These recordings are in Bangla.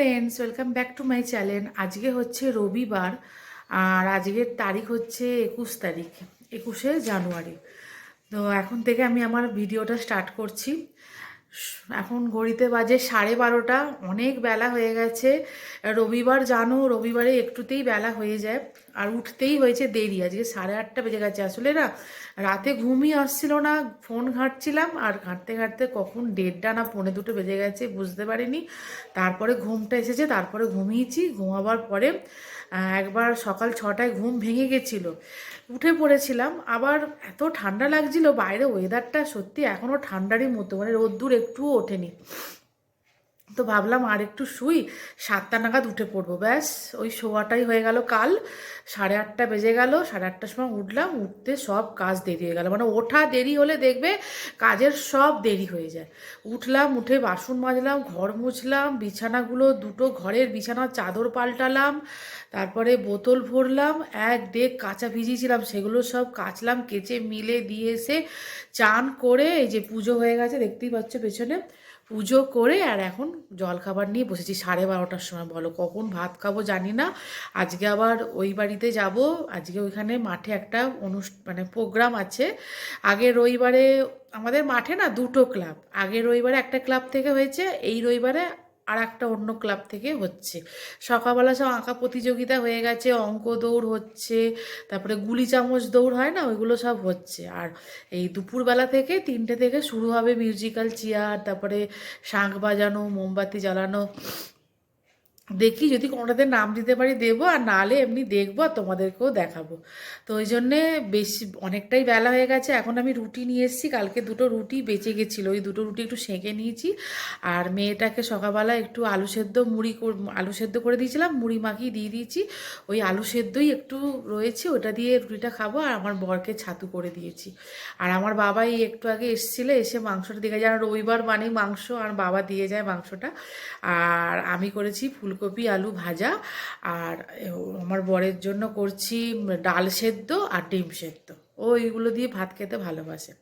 Friends welcome back to my channel আজকে হচ্ছে রবিবার, আর আজকের তারিখ হচ্ছে একুশ তারিখ, একুশে জানুয়ারি। তো এখন থেকে আমি আমার ভিডিওটা স্টার্ট করছি। এখন ঘড়িতে বাজে সাড়ে বারোটা, অনেক বেলা হয়ে গেছে। রবিবার জানো, রবিবারে একটুতেই বেলা হয়ে যায়। আর উঠতেই হয়েছে দেরি, আজকে সাড়ে আটটা বেজে গেছে আসলে না। রাতে ঘুমই আসছিল না, ফোন ঘাঁটছিলাম, আর ঘাঁটতে ঘাঁটতে কখন দেড়টা না পৌনে দুটো বেজে গেছে বুঝতে পারিনি। তারপরে ঘুমটা এসেছে, তারপরে ঘুমিয়েছি, ঘুমাবার পরে একবার সকাল ছটায় ঘুম ভেঙে গেছিল। উঠে পড়েছিলাম। আবার এত ঠান্ডা লাগছিল, বাইরে ওয়েদারটা সত্যি এখনও ঠান্ডারই মতো মানে রোদ্দুর একটুও ওঠেনি। তো ভাবলাম আর একটু শুই, সাতটা নাগাদ উঠে পড়ব। ব্যাস, ওই শোয়াটাই হয়ে গেল কাল। সাড়ে আটটা বেজে গেল, সাড়ে আটটার সময় উঠলাম, উঠতে সব কাজ দেরি হয়ে গেল। মানে ওঠা দেরি হলে দেখবে কাজের সব দেরি হয়ে যায়। উঠলাম, উঠে বাসন মাজলাম, ঘর মুছলাম, বিছানাগুলো দুটো ঘরের বিছানার চাদর পাল্টালাম, তারপরে বোতল ভরলাম, এক ডেক কাঁচা ভিজিয়েছিলাম সেগুলো সব কাচলাম, কেচে মিলে দিয়ে এসে চান করে, এই যে পুজো হয়ে গেছে, দেখতেই পাচ্ছ পেছনে, পুজো করে আর এখন জলখাবার নিয়ে বসেছি, সাড়ে বারোটার সময়। বলো, কখন ভাত খাব জানি না। আজকে আবার ওই বাড়িতে যাব। আজকে ওইখানে মাঠে একটা অনুষ্ঠান মানে প্রোগ্রাম আছে। আগে রবিবারে আমাদের মাঠে না দুটো ক্লাব। আগে রবিবারে একটা ক্লাব থেকে হয়েছে, এই রবিবারে আর একটা অন্য ক্লাব থেকে হচ্ছে। সকালবেলা সব আঁকা প্রতিযোগিতা হয়ে গেছে, অঙ্ক দৌড় হচ্ছে, তারপরে গুলি চামচ দৌড় হয় না, ওইগুলো সব হচ্ছে। আর এই দুপুরবেলা থেকে তিনটে থেকে শুরু হবে মিউজিক্যাল চেয়ার তারপরে শাঁখ বাজানো, মোমবাতি জ্বালানো দেখি যদি কোনোটাতে নাম দিতে পারি দেবো, আর নাহলে এমনি দেখব আর তোমাদেরকেও দেখাবো। তো ওই জন্যে বেশি অনেকটাই বেলা হয়ে গেছে, এখন আমি রুটি নিয়ে এসেছি, কালকে দুটো রুটি বেঁচে গেছিল, ওই দুটো রুটি একটু সেঁকে নিয়েছি। আর মেয়েটাকে সকালবেলা একটু আলু সেদ্ধ মুড়ি আলু সেদ্ধ করে দিয়েছিলাম, মুড়ি মাখিয়ে দিয়ে দিয়েছি। ওই আলু সেদ্ধই একটু রয়েছে, ওটা দিয়ে রুটিটা খাব, আর আমার বরকে ছাতু করে দিয়েছি। আর আমার বাবাই একটু আগে এসেছিল, এসে মাংসটা দিকে যায় আর রবিবার মানে মাংস আর বাবা দিয়ে যায় মাংসটা। আর আমি করেছি ফুলকপি, আলু ভাজা আর আমার বরের জন্য করছি ডাল সেদ্ধ আর ডিম সেদ্ধ। ও এইগুলো দিয়ে ভাত খেতে ভালোবাসে।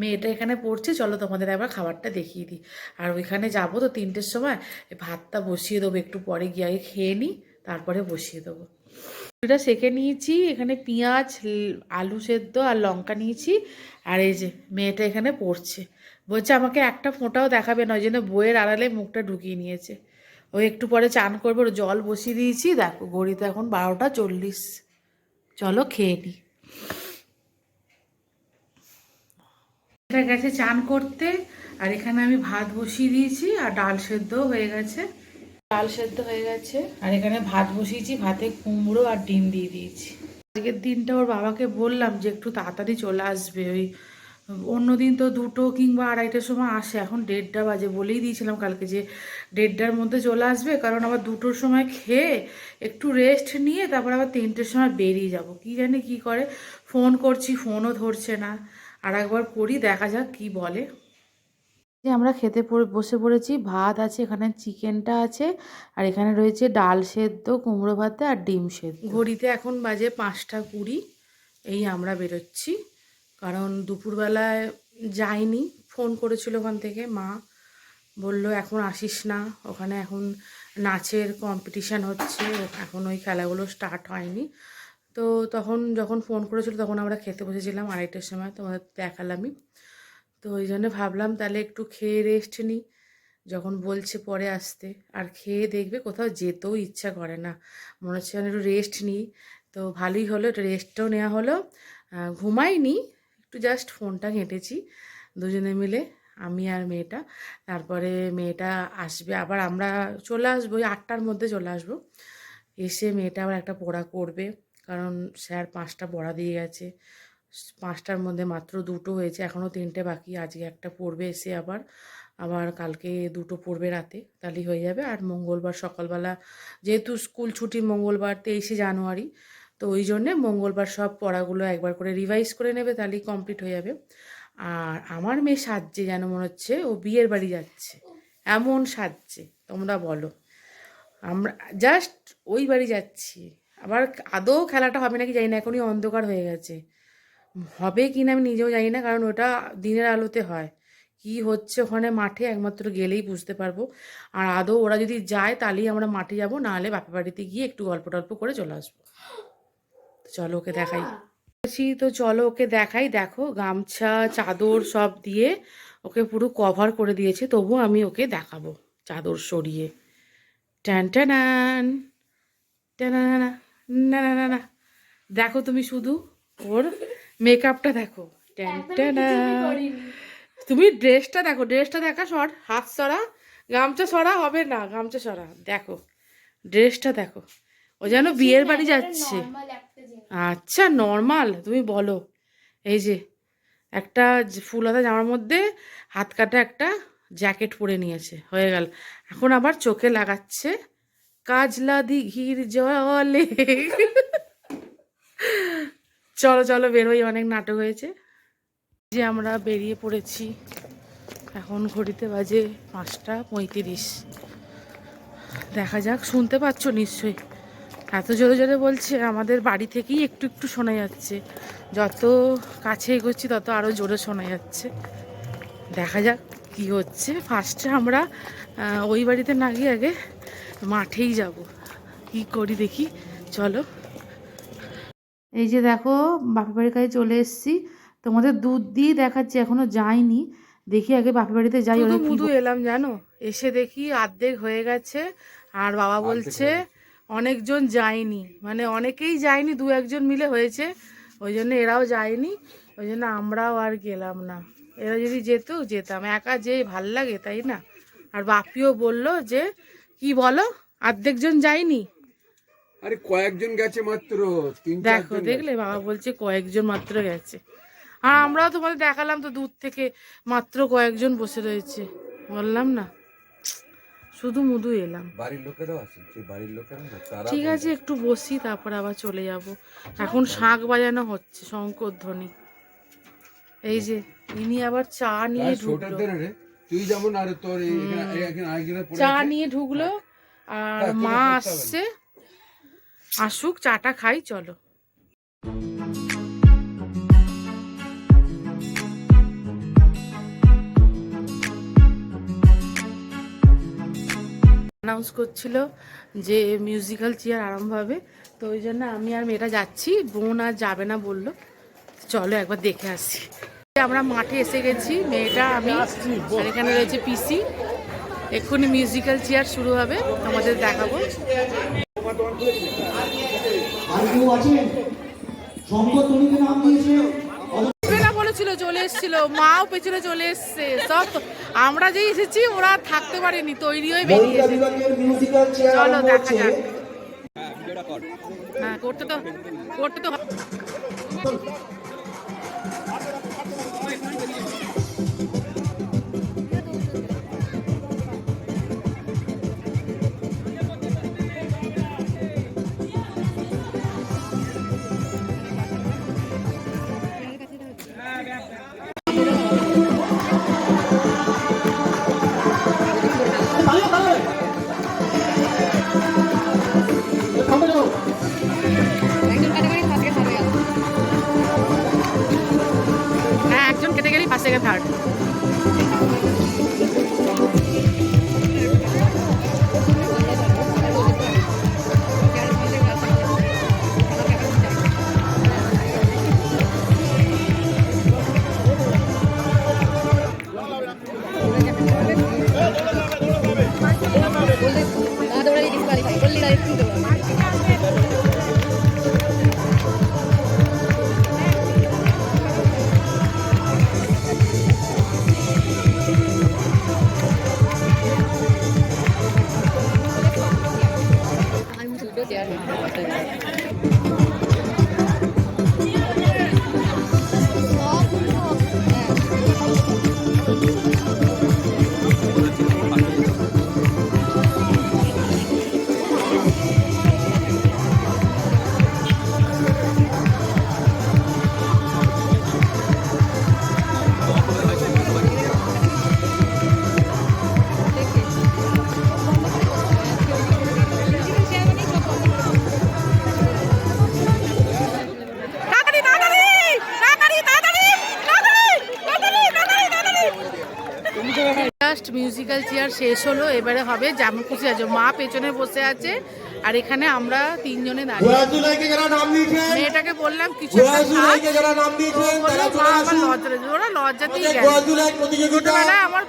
মেয়েটা এখানে পড়ছে, চলো তোমাদের একবার খাবারটা দেখিয়ে দিই। আর ওইখানে যাব তো তিনটের সময় ভাতটা বসিয়ে দেবো, একটু পরে গিয়ে খেয়ে নিই, তারপরে বসিয়ে দেবো। এটা সেকে নিয়েছি, এখানে পেঁয়াজ, আলু সেদ্ধ আর লঙ্কা নিয়েছি, আর এই যে মেয়েটা এখানে পড়ছে। বলছে আমাকে একটা ফোঁটাও দেখাবে না, ওই জন্য বইয়ের আড়ালে মুখটা ঢুকিয়ে নিয়েছে। ও একটু পরে চান করবে, ওর জল বসিয়ে দিয়েছি। দেখো, ঘড়িতে এখন বারোটা চল্লিশ। চলো খেয়ে এটা গেছে চান করতে, আর এখানে আমি ভাত বসিয়ে দিয়েছি, আর ডাল সেদ্ধ হয়ে গেছে। ডাল সেদ্ধ হয়ে গেছে, আর এখানে ভাত বসিয়েছি, ভাতে কুমড়ো আর ডিম দিয়ে দিয়েছি। আজকের দিনটা ওর বাবাকে বললাম যে একটু তাড়াতাড়ি চলে আসবে, ওই অন্যদিন তো দুটো কিংবা আড়াইটার সময় আসে, এখন দেড়টা বাজে, বলেই দিয়েছিলাম কালকে যে দেড়টার মধ্যে চলে আসবে, কারণ আবার দুটোর সময় খেয়ে একটু রেস্ট নিয়ে তারপর আবার তিনটের সময় বেরিয়ে যাব। কি জানি কি করে ফোন করছি ফোনও ধরছে না। আর একবার করি, দেখা যাক কি বলে। যে আমরা খেতে বসে পড়েছি, ভাত আছে, এখানে চিকেনটা আছে, আর এখানে রয়েছে ডাল সেদ্ধ, কুমড়ো ভাতে আর ডিম সেদ্ধ। ঘড়িতে এখন বাজে পাঁচটা কুড়ি, এই আমরা বেরোচ্ছি। কারণ দুপুরবেলায় যাইনি। ফোন করেছিল ওখান থেকে, মা বলল, এখন আসিস না। ওখানে এখন নাচের কম্পিটিশান হচ্ছে। এখন ওই খেলাগুলো স্টার্ট হয়নি। তো তখন যখন ফোন করেছিল, তখন আমরা খেতে বসেছিলাম আড়াইটার সময়। তোমাদের দেখালামই। তো ওই জন্য ভাবলাম, তাহলে একটু খেয়ে রেস্ট নিই যখন বলছে পরে আসতে। আর খেয়ে দেখবে, কোথাও যেতেও ইচ্ছা করে না। মনে হচ্ছে একটু রেস্ট নিই তো ভালোই হলো, একটু রেস্টটাও নেওয়া হলো। ঘুমাইনি। একটু জাস্ট ফোনটা ঘেঁটেছি। দুজনে মিলে, আমি আর মেয়েটা। তারপরে মেয়েটা আসবে, আবার আমরা চলে আসব, ওই আটটার মধ্যে চলে আসব। এসে মেয়েটা আবার একটা পড়া করবে, কারণ স্যার পাঁচটা পড়া দিয়ে গেছে। পাঁচটার মধ্যে মাত্র দুটো হয়েছে এখনও তিনটে বাকি, আজকে একটা পড়বে এসে আবার। আবার কালকে দুটো পড়বে রাতে, তাহলেই হয়ে যাবে। আর মঙ্গলবার সকালবেলা, যেহেতু স্কুল ছুটি মঙ্গলবার তেইশে জানুয়ারি তো ওই জন্যে মঙ্গলবার সব পড়াগুলো একবার করে রিভাইজ করে নেবে, তাহলেই কমপ্লিট হয়ে যাবে। আর আমার মেয়ে সাজছে যেন মনে হচ্ছে ও বিয়ের বাড়ি যাচ্ছে। এমন সাজছে, তোমরা বলো। আমরা জাস্ট ওই বাড়ি যাচ্ছি। আবার আদৌ খেলাটা হবে নাকি জানি না, এখনই অন্ধকার হয়ে গেছে। হবে কি না আমি নিজেও জানি না, কারণ ওটা দিনের আলোতে হয়। কি হচ্ছে ওখানে মাঠে একমাত্র গেলেই বুঝতে পারব। আর আদৌ ওরা যদি যায় তাহলেই আমরা মাঠে যাব নাহলে বাপের বাড়িতে গিয়ে একটু গল্প টল্প করে চলে আসব। চলো ওকে দেখাই। বলছি তো চলো ওকে দেখাই দেখো গামছা চাদর সব দিয়ে ওকে পুরো কভার করে দিয়েছে তবুও আমি ওকে দেখাবো চাদর সরিয়ে। ট্যান ট্যানান ট্যানানা না না না না দেখো তুমি শুধু ওর মেকআপটা দেখো। ট্যান ট্যানা তুমি ড্রেসটা দেখো ড্রেসটা দেখা সর হাত সরা গামছা সরা হবে না গামছা সরা দেখো। ড্রেসটা দেখো ও যেন বিয়ের বাড়ি যাচ্ছে। আচ্ছা নর্মাল তুমি বলো। এই যে, একটা ফুল হাতা জামার মধ্যে হাত কাটা একটা জ্যাকেট পরে নিয়েছে, হয়ে গেল। এখন আবার চোখে লাগাচ্ছে কাজলা দিঘির জলে। চলো চলো, বেরোই, অনেক নাটক হয়েছে। যে আমরা বেরিয়ে পড়েছি, এখন ঘড়িতে বাজে পাঁচটা পঁয়ত্রিশ। দেখা যাক, শুনতে পাচ্ছ নিশ্চয়ই। এত জোরে জোরে বলছে আমাদের বাড়ি থেকেই একটু একটু শোনা যাচ্ছে। যত কাছে এগোচ্ছি তত আরও জোরে শোনা যাচ্ছে। দেখা যাক কি হচ্ছে। ফার্স্টে আমরা ওই বাড়িতে না গিয়ে আগে মাঠেই যাব। কি করি দেখি। চলো। এই যে দেখো বাপের বাড়ির কাছে চলে এসেছি। তোমাদের দুধ দিয়ে দেখাচ্ছি এখনও যাইনি। দেখি আগে বাপের বাড়িতে যাই ওরা এলাম জানো? এসে দেখি অর্ধেক হয়ে গেছে আর বাবা বলছে অনেকজন যায়নি। মানে অনেকেই যায়নি দু একজন মিলে হয়েছে। ওই জন্য এরাও যায়নি। ওই জন্য আমরাও আর গেলাম না। এরা যদি যেত যেতাম। একা যেই ভালো লাগে তাই না? আর বাপিও বলল যে কি বলো? অর্ধেকজন যায়নি? আরে কয়েকজন গেছে মাত্র দেখো দেখলে বাবা বলছে কয়েকজন মাত্র গেছে। আর আমরাও তোমাদের দেখালাম তো দূর থেকে মাত্র কয়েকজন বসে রয়েছে। বললাম না। শুধু মুধু এলাম। বাড়ির লোকেরাও আছে যে বাড়ির লোকেরা তারা ঠিক আছে একটু বসি তারপর আবার চলে যাব। এখন শাঁখ বাজানো হচ্ছে শঙ্কর ধ্বনি এই যে ইনি আবার চা নিয়ে আর ঢুকলো। তুই যেমন আর তোর চা নিয়ে ঢুকলো আর মা করতে হবে। না। আসছে। আসুক চাটা খাই চলো। অ্যানাউন্স করছিল যে মিউজিক্যাল চেয়ার আরম্ভ হবে। তো ওই জন্য আমি আর মেয়েটা যাচ্ছি, বোন আর যাবে না বলল। চলো একবার দেখে আসি। আমরা মাঠে এসে গেছি, মেয়েটা, আমি এখানে রয়েছে পিসি এক্ষুনি মিউজিক্যাল চেয়ার শুরু হবে আমাদের দেখাবো। নাম দিয়েছে? বলেছিল চলে এসেছিল মাও পেছনে চলে এসছে। সব আমরা যে এসেছি ওরা থাকতে পারেনি তৈরি হয়ে বেরিয়ে এসেছে। চলো দেখা যাক। হ্যাঁ করতে তো করতে তো Thank you. মিউজিক্যাল চেয়ার শেষ হলো এবারে হবে জামুকুচি আছে মা পেছনে বসে আছে আর এখানে আমরা তিনজনে দাঁড়িয়ে। মেয়েটাকে বললাম কিছু। ওরা লজ্জাতেই আমার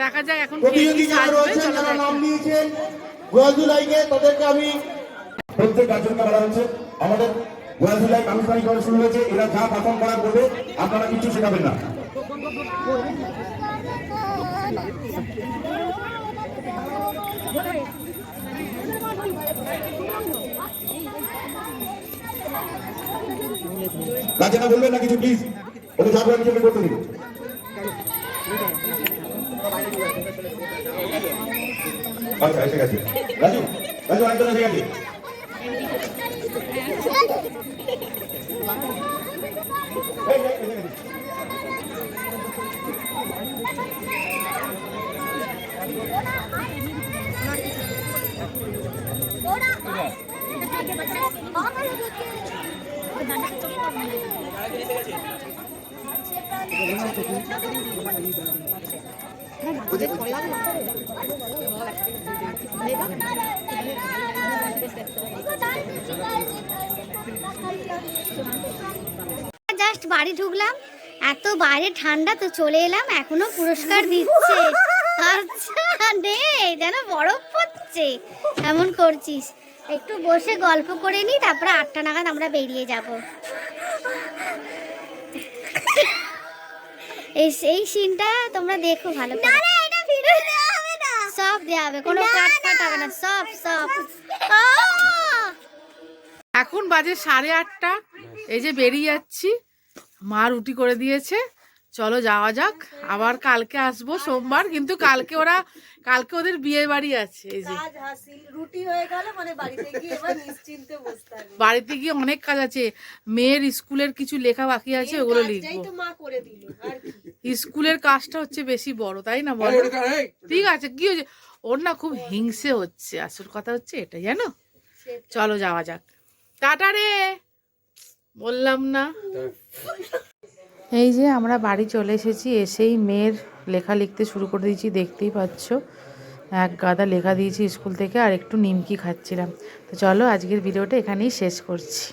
দেখা যাক এখন তাদেরকে আমি প্রত্যেক বলা হচ্ছে আমাদের গোয়াজুলাই আনুষ্ঠানিকভাবে শুরু হয়েছে এরা যা পারফর্ম করার করবে আপনারা কিছু শেখাবেন না। গার্জেনরা বলবেন না কিছু প্লিজ ওদের যা করে নিজেকে করতে দিন আচ্ছা এসে গেছে রাজু রাজু আরেকজন এসে গেছে এই, এই, জাস্ট বাড়ি ঢুকলাম। এত বাইরে ঠান্ডা তো চলে এলাম এখনও পুরস্কার দিচ্ছে। আচ্ছা নে যেন বরফ পড়ছে। এমন করছিস। একটু বসে গল্প করে নি তারপরে আটটা নাগাদ আমরা বেরিয়ে যাব। এই এই সিনটা তোমরা দেখো ভালো করে। সব দেওয়া হবে কোনো কাট ফাট হবে না সব সব। এখন বাজে সাড়ে আটটা এই যে বেরিয়ে যাচ্ছি। মা রুটি করে দিয়েছে। চলো যাওয়া যাক। আবার কালকে আসব সোমবার কিন্তু কালকে ওরা কালকে ওদের বিয়ে বাড়ি আছে এই যে। রুটি হয়ে গেল মানে বাড়িতে গিয়ে এবার নিশ্চিন্তে বসতে বাড়িতে গিয়ে অনেক কাজ আছে। মেয়ের স্কুলের কিছু লেখা বাকি আছে ওগুলো লিখব। তো মা করে দিল আর কি। স্কুলের কাজটা হচ্ছে বেশি বড় তাই না বলো? ঠিক আছে কি হয়েছে? ওর না খুব হিংসে হচ্ছে আসল কথা হচ্ছে এটা জানো? চলো যাওয়া যাক। টাটা রে! বললাম না। এই যে আমরা বাড়ি চলে এসেছি, এসেই মেয়ের লেখা লিখতে শুরু করে দিয়েছি, দেখতেই পাচ্ছ। এক গাদা লেখা দিয়েছি স্কুল থেকে আর একটু নিমকি খাচ্ছিলাম। তো চলো আজকের ভিডিওটা এখানেই শেষ করছি।